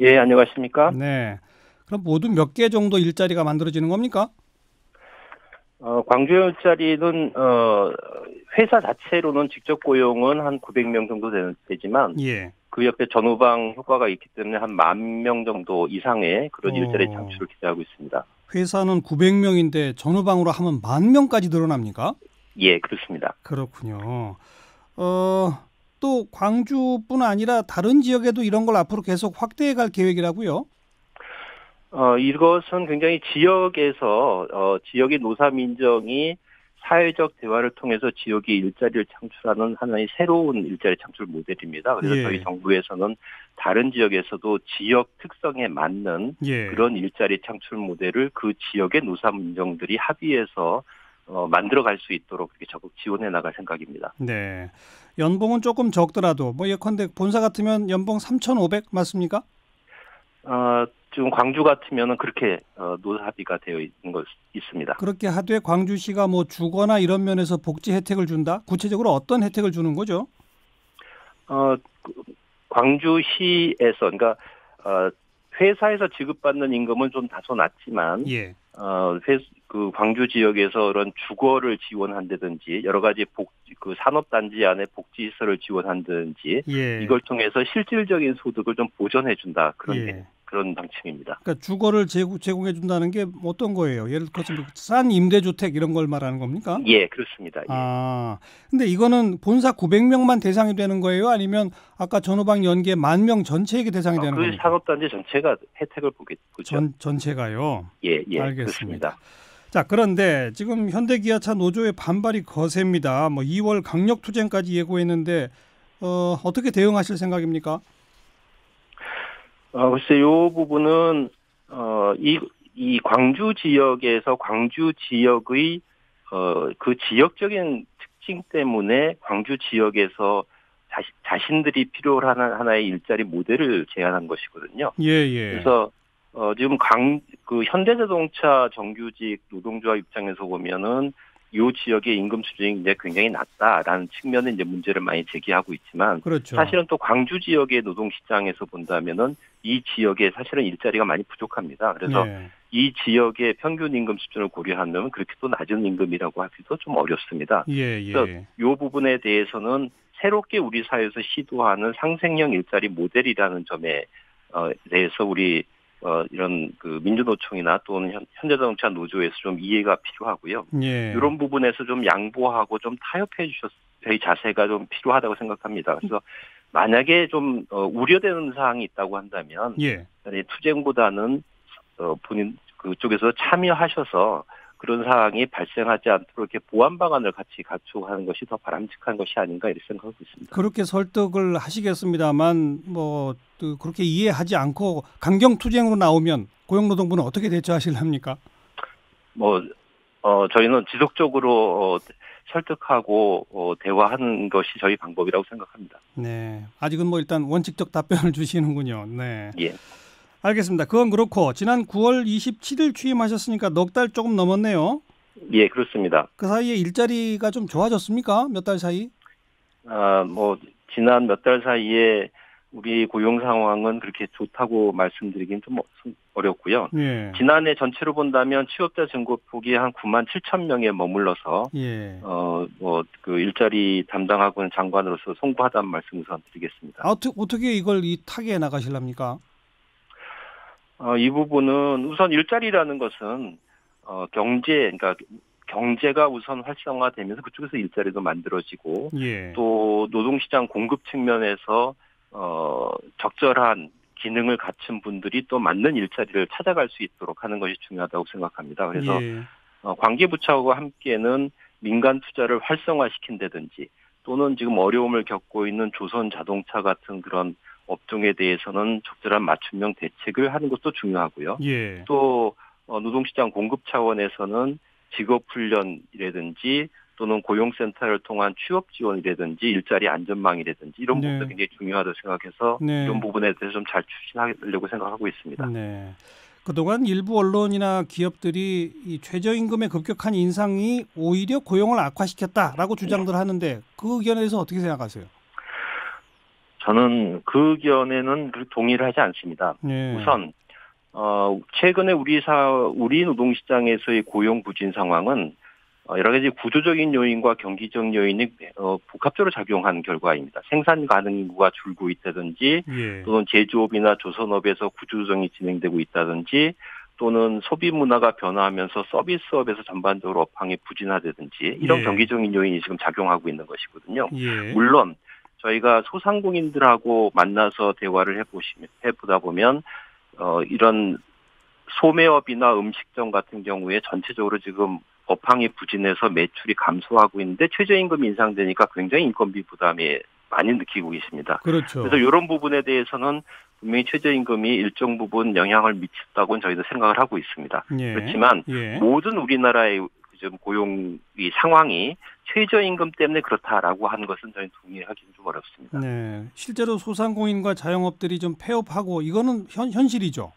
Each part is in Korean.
예, 안녕하십니까? 네. 그럼 모두 몇 개 정도 일자리가 만들어지는 겁니까? 어, 광주 일자리는 어, 회사 자체로는 직접 고용은 한 900명 정도 되, 지만 예. 그 옆에 전후방 효과가 있기 때문에 한 만 명 정도 이상의 그런 어. 일자리 창출을 기대하고 있습니다. 회사는 900명인데 전후방으로 하면 만 명까지 늘어납니까? 예, 그렇습니다. 그렇군요. 어, 또 광주뿐 아니라 다른 지역에도 이런 걸 앞으로 계속 확대해 갈 계획이라고요? 어, 이것은 굉장히 지역에서 어, 지역의 노사 민정이 사회적 대화를 통해서 지역의 일자리를 창출하는 하나의 새로운 일자리 창출 모델입니다. 그래서 예. 저희 정부에서는 다른 지역에서도 지역 특성에 맞는 예. 그런 일자리 창출 모델을 그 지역의 노사 민정들이 합의해서 어, 만들어갈 수 있도록 그렇게 적극 지원해 나갈 생각입니다. 네. 연봉은 조금 적더라도 뭐 예컨대 본사 같으면 연봉 3,500 맞습니까? 어, 지금 광주 같으면은 그렇게 어, 노사 합의가 되어 있는 것 있습니다. 그렇게 하되 광주시가 뭐 주거나 이런 면에서 복지 혜택을 준다? 구체적으로 어떤 혜택을 주는 거죠? 어, 그, 광주시에서 그러니까 어, 회사에서 지급받는 임금은 좀 다소 낮지만 예. 어, 회, 그 광주 지역에서 그런 주거를 지원한다든지 여러 가지 복, 그 산업단지 안에 복지시설을 지원한다든지 예. 이걸 통해서 실질적인 소득을 좀 보전해준다 그런 예. 그런 방침입니다. 그러니까 주거를 제공, 제공 해 준다는 게 어떤 거예요? 예를 들어서 뭐싼 임대주택 이런 걸 말하는 겁니까? 예, 그렇습니다. 예. 아, 근데 이거는 본사 900명만 대상이 되는 거예요? 아니면 아까 전후방 연계 만 명 전체에게 대상이 어, 되는 그 겁니까? 산업단지 전체가 혜택을 보게 보죠. 전 전체가요. 예, 예, 알겠습니다. 그렇습니다. 자, 그런데 지금 현대기아차 노조의 반발이 거셉니다. 뭐 2월 강력 투쟁까지 예고했는데 어, 어떻게 대응하실 생각입니까? 어, 글쎄, 요 부분은, 어, 이, 이 광주 지역에서 광주 지역의, 어, 그 지역적인 특징 때문에 광주 지역에서 자신, 자신들이 필요로 하는 하나의 일자리 모델을 제안한 것이거든요. 예, 예. 그래서, 어, 지금 강, 그 현대자동차 정규직 노동조합 입장에서 보면은 요 지역의 임금 수준이 이제 굉장히 낮다라는 측면에 이제 문제를 많이 제기하고 있지만 그렇죠. 사실은 또 광주 지역의 노동 시장에서 본다면은 이 지역에 사실은 일자리가 많이 부족합니다. 그래서 예. 이 지역의 평균 임금 수준을 고려하면 그렇게 또 낮은 임금이라고 하기도 좀 어렵습니다. 예, 예. 그래서 이 부분에 대해서는 새롭게 우리 사회에서 시도하는 상생형 일자리 모델이라는 점에 어, 대해서 우리 어, 이런 그 민주노총이나 또는 현, 현대자동차 노조에서 좀 이해가 필요하고요. 예. 이런 부분에서 좀 양보하고 좀 타협해 주셨, 저희 자세가 좀 필요하다고 생각합니다. 그래서 만약에 좀 어, 우려되는 사항이 있다고 한다면 예. 투쟁보다는 어, 본인 그쪽에서 참여하셔서 그런 상황이 발생하지 않도록 이렇게 보완 방안을 같이 갖추고 것이 더 바람직한 것이 아닌가 이렇게 생각하고 있습니다. 그렇게 설득을 하시겠습니다만 뭐그 그렇게 이해하지 않고 강경 투쟁으로 나오면 고용노동부는 어떻게 대처하실랍니까? 뭐 어, 저희는 지속적으로 어, 설득하고 어, 대화하는 것이 저희 방법이라고 생각합니다. 네. 아직은 뭐 일단 원칙적 답변을 주시는군요. 네. 예. 알겠습니다. 그건 그렇고 지난 9월 27일 취임하셨으니까 넉 달 조금 넘었네요. 예, 그렇습니다. 그 사이에 일자리가 좀 좋아졌습니까? 몇 달 사이? 아, 뭐 지난 몇 달 사이에 우리 고용 상황은 그렇게 좋다고 말씀드리긴 좀 어렵고요. 예. 지난해 전체로 본다면 취업자 증거폭이 한 9만 7천 명에 머물러서 예. 어뭐 그 일자리 담당하고 있는 장관으로서 송구하다는 말씀 우선 드리겠습니다. 아, 어떻게 이걸 이 타개에 나가실랍니까? 어, 이 부분은 우선 일자리라는 것은 어, 경제 그러니까 경제가 우선 활성화되면서 그쪽에서 일자리도 만들어지고 예. 또 노동시장 공급 측면에서 어, 적절한 기능을 갖춘 분들이 또 맞는 일자리를 찾아갈 수 있도록 하는 것이 중요하다고 생각합니다. 그래서 예. 어, 관계부처하고 함께는 민간 투자를 활성화시킨다든지 또는 지금 어려움을 겪고 있는 조선 자동차 같은 그런 업종에 대해서는 적절한 맞춤형 대책을 하는 것도 중요하고요. 예. 또 어, 노동시장 공급 차원에서는 직업훈련이라든지 또는 고용센터를 통한 취업 지원이라든지 일자리 안전망이라든지 이런 네. 부분도 굉장히 중요하다고 생각해서 네. 이런 부분에 대해서 좀 잘 추진하려고 생각하고 있습니다. 네. 그동안 일부 언론이나 기업들이 이 최저임금의 급격한 인상이 오히려 고용을 악화시켰다라고 주장들 하는데 그 의견에 대해서 어떻게 생각하세요? 저는 그 의견에는 동의를 하지 않습니다. 예. 우선 어 최근에 우리 사 우리 노동 시장에서의 고용 부진 상황은 어, 여러 가지 구조적인 요인과 경기적 요인이 어, 복합적으로 작용한 결과입니다. 생산 가능 인구가 줄고 있다든지 예. 또는 제조업이나 조선업에서 구조조정이 진행되고 있다든지 또는 소비 문화가 변화하면서 서비스업에서 전반적으로 업황이 부진하다든지 이런 예. 경기적인 요인이 지금 작용하고 있는 것이거든요. 예. 물론 저희가 소상공인들하고 만나서 대화를 해보시면 해보다 보면 어 이런 소매업이나 음식점 같은 경우에 전체적으로 지금 업황이 부진해서 매출이 감소하고 있는데 최저임금 인상되니까 굉장히 인건비 부담이 많이 느끼고 계십니다. 그렇죠. 그래서 이런 부분에 대해서는 분명히 최저임금이 일정 부분 영향을 미쳤다고는 저희도 생각을 하고 있습니다. 예. 그렇지만 예. 모든 우리나라의 지금 고용 이 상황이 최저임금 때문에 그렇다라고 하는 것은 저희 동의하기는 좀 어렵습니다. 네. 실제로 소상공인과 자영업들이 좀 폐업하고 이거는 현, 현실이죠.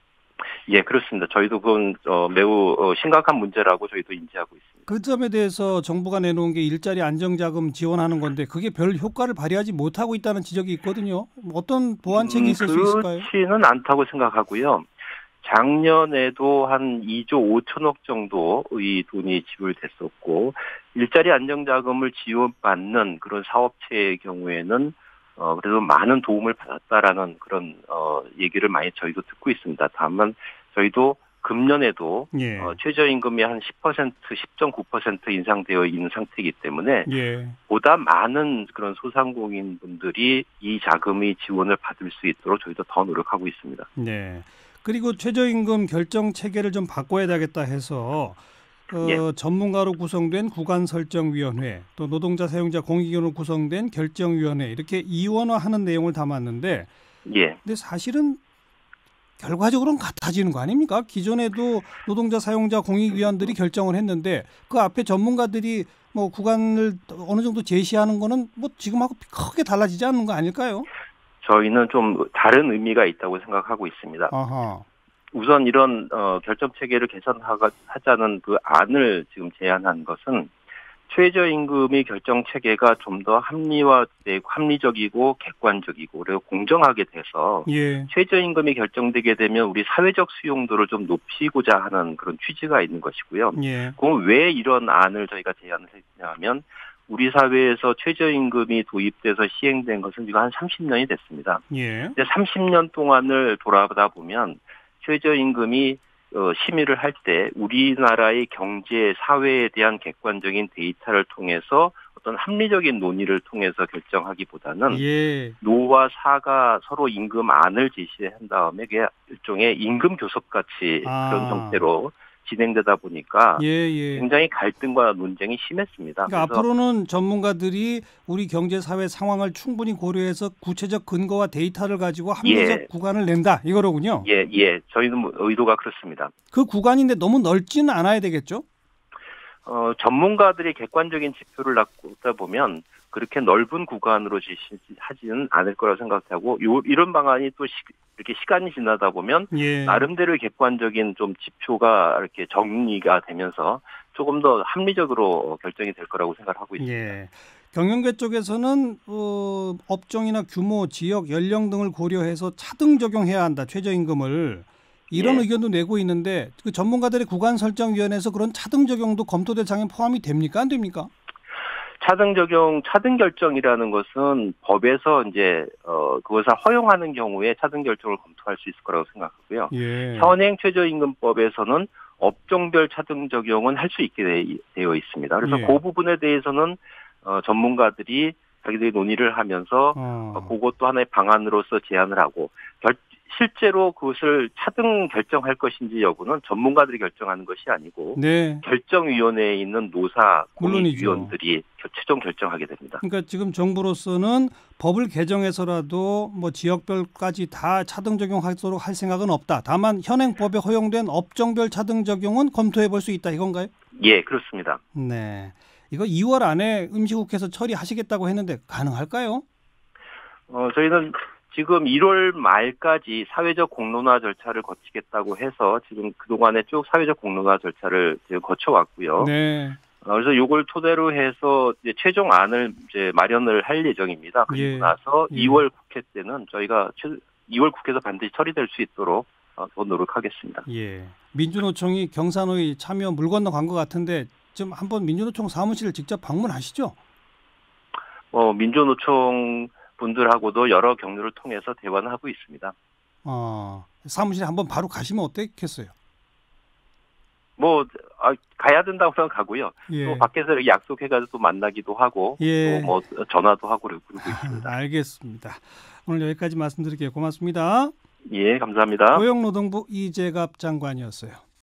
예, 그렇습니다. 저희도 그건 어, 매우 어, 심각한 문제라고 저희도 인지하고 있습니다. 그 점에 대해서 정부가 내놓은 게 일자리 안정자금 지원하는 건데 그게 별 효과를 발휘하지 못하고 있다는 지적이 있거든요. 어떤 보완책이 있을 수 있을까요? 음, 그렇지는 않다고 생각하고요. 작년에도 한 2조 5천억 정도의 돈이 지불됐었고 일자리 안정 자금을 지원받는 그런 사업체의 경우에는 어 그래도 많은 도움을 받았다라는 그런 어 얘기를 많이 저희도 듣고 있습니다. 다만 저희도 금년에도 예. 어, 최저임금이 한 10% 10.9% 인상되어 있는 상태이기 때문에 예. 보다 많은 그런 소상공인 분들이 이 자금의 지원을 받을 수 있도록 저희도 더 노력하고 있습니다. 네. 그리고 최저임금 결정 체계를 좀 바꿔야 되겠다 해서 어, 예. 전문가로 구성된 구간 설정 위원회 또 노동자 사용자 공익위원으로 구성된 결정 위원회 이렇게 이원화하는 내용을 담았는데 예. 근데 사실은 결과적으로는 같아지는 거 아닙니까? 기존에도 노동자 사용자 공익위원들이 결정을 했는데 그 앞에 전문가들이 뭐 구간을 어느 정도 제시하는 거는 뭐 지금하고 크게 달라지지 않는 거 아닐까요? 저희는 좀 다른 의미가 있다고 생각하고 있습니다. 아하. 우선 이런 어, 결정 체계를 개선하자는 그 안을 지금 제안한 것은 최저임금의 결정 체계가 좀 더 합리화되고 합리적이고 객관적이고 그리고 공정하게 돼서 예. 최저임금이 결정되게 되면 우리 사회적 수용도를 좀 높이고자 하는 그런 취지가 있는 것이고요. 예. 그럼 왜 이런 안을 저희가 제안을 했냐면 우리 사회에서 최저임금이 도입돼서 시행된 것은 지금 한 30년이 됐습니다. 예. 근데 30년 동안을 돌아보다 보면 최저임금이 어, 심의를 할 때 우리나라의 경제 사회에 대한 객관적인 데이터를 통해서 어떤 합리적인 논의를 통해서 결정하기보다는 예. 노와 사가 서로 임금안을 제시한 다음에 일종의 임금 교섭 같이 아. 그런 형태로 진행되다 보니까 예, 예. 굉장히 갈등과 논쟁이 심했습니다. 그러니까 앞으로는 전문가들이 우리 경제 사회 상황을 충분히 고려해서 구체적 근거와 데이터를 가지고 합리적 예. 구간을 낸다 이거로군요. 예, 예, 저희는 뭐 의도가 그렇습니다. 그 구간인데 너무 넓지는 않아야 되겠죠? 어, 전문가들이 객관적인 지표를 갖다 보면 그렇게 넓은 구간으로 지시하지는 않을 거라고 생각하고 요, 이런 방안이 또 시, 이렇게 시간이 지나다 보면 예. 나름대로 객관적인 좀 지표가 이렇게 정리가 되면서 조금 더 합리적으로 결정이 될 거라고 생각을 하고 있습니다. 예. 경영계 쪽에서는 어, 업종이나 규모, 지역, 연령 등을 고려해서 차등 적용해야 한다 최저임금을 이런 예. 의견도 내고 있는데 그 전문가들의 구간 설정 위원회에서 그런 차등 적용도 검토 대상에 포함이 됩니까 안 됩니까? 차등 적용, 차등 결정이라는 것은 법에서 이제 어 그것을 허용하는 경우에 차등 결정을 검토할 수 있을 거라고 생각하고요. 예. 현행 최저임금법에서는 업종별 차등 적용은 할 수 있게 돼- 되어 있습니다. 그래서 예. 그 부분에 대해서는 어, 전문가들이 자기들이 논의를 하면서 어. 어, 그것도 하나의 방안으로서 제안을 하고 결, 실제로 그것을 차등 결정할 것인지 여부는 전문가들이 결정하는 것이 아니고 네. 결정위원회에 있는 노사. 공익위원들이 겨- 최종 결정하게 됩니다. 그러니까 지금 정부로서는 법을 개정해서라도 뭐 지역별까지 다 차등 적용하도록 할 생각은 없다. 다만 현행법에 허용된 업종별 차등 적용은 검토해 볼 수 있다 이건가요? 예, 그렇습니다. 네. 이거 2월 안에 임시국회에서 처리하시겠다고 했는데 가능할까요? 어, 저희는 지금 1월 말까지 사회적 공론화 절차를 거치겠다고 해서 지금 그동안에 쭉 사회적 공론화 절차를 거쳐왔고요. 네. 어, 그래서 요걸 토대로 해서 이제 최종 안을 이제 마련을 할 예정입니다. 그리고 예. 나서 예. 2월 국회 때는 저희가 최, 2월 국회에서 반드시 처리될 수 있도록 어, 더 노력하겠습니다. 예. 민주노총이 경산호위 참여 물 건너 간 것 같은데 지금 한번 민주노총 사무실을 직접 방문하시죠? 어, 민주노총 분들하고도 여러 경로를 통해서 대화는 하고 있습니다. 어, 사무실에 한번 바로 가시면 어떻겠어요? 뭐 아, 가야 된다고 는 가고요. 예. 또 밖에서 약속해가지고 또 만나기도 하고 예. 또뭐 전화도 하고 그러고 있습니다. 알겠습니다. 오늘 여기까지 말씀드릴게요. 고맙습니다. 예, 감사합니다. 고용노동부 이재갑 장관이었어요.